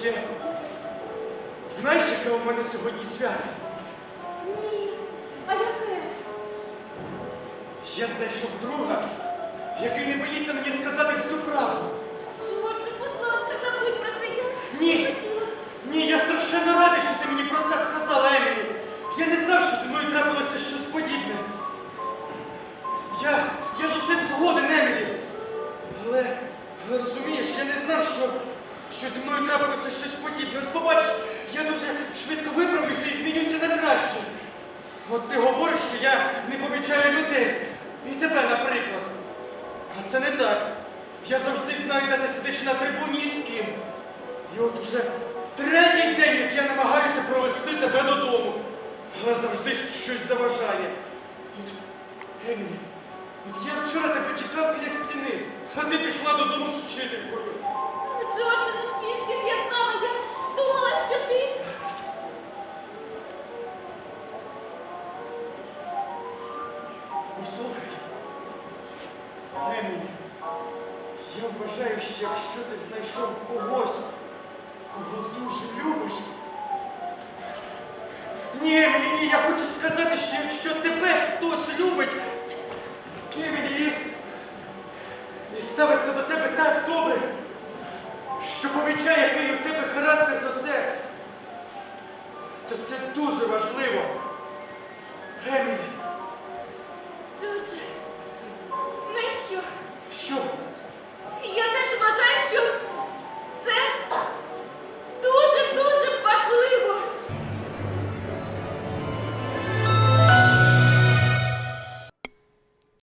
ще. Знаєш, яке у мене сьогодні свято? Ні. А яке? Я знайшов друга, який не боїться мені сказати всю правду. Зі мною трапилося щось подібне. Побачиш, я дуже швидко виправлюся і змінюся на краще. От ти говориш, що я не помічаю людей. І тебе, наприклад. А це не так. Я завжди знаю, де ти сидиш на трибуні з ким. І от уже третій день, як я намагаюся провести тебе додому, але завжди щось заважає. От, Емілі, от я вчора тебе чекав біля стіни, а ти пішла додому з вчителькою. Послухай, Емілі, я вважаю, що якщо ти знайшов когось, кого дуже любиш. Ні, Емілі, ні, я хочу сказати, що якщо тебе хтось любить, Емілі, і, ставиться до тебе так добре, що помічає, який у тебе характер, то це. То це дуже важливо. Емілі. Джордже, знаєш що? Що?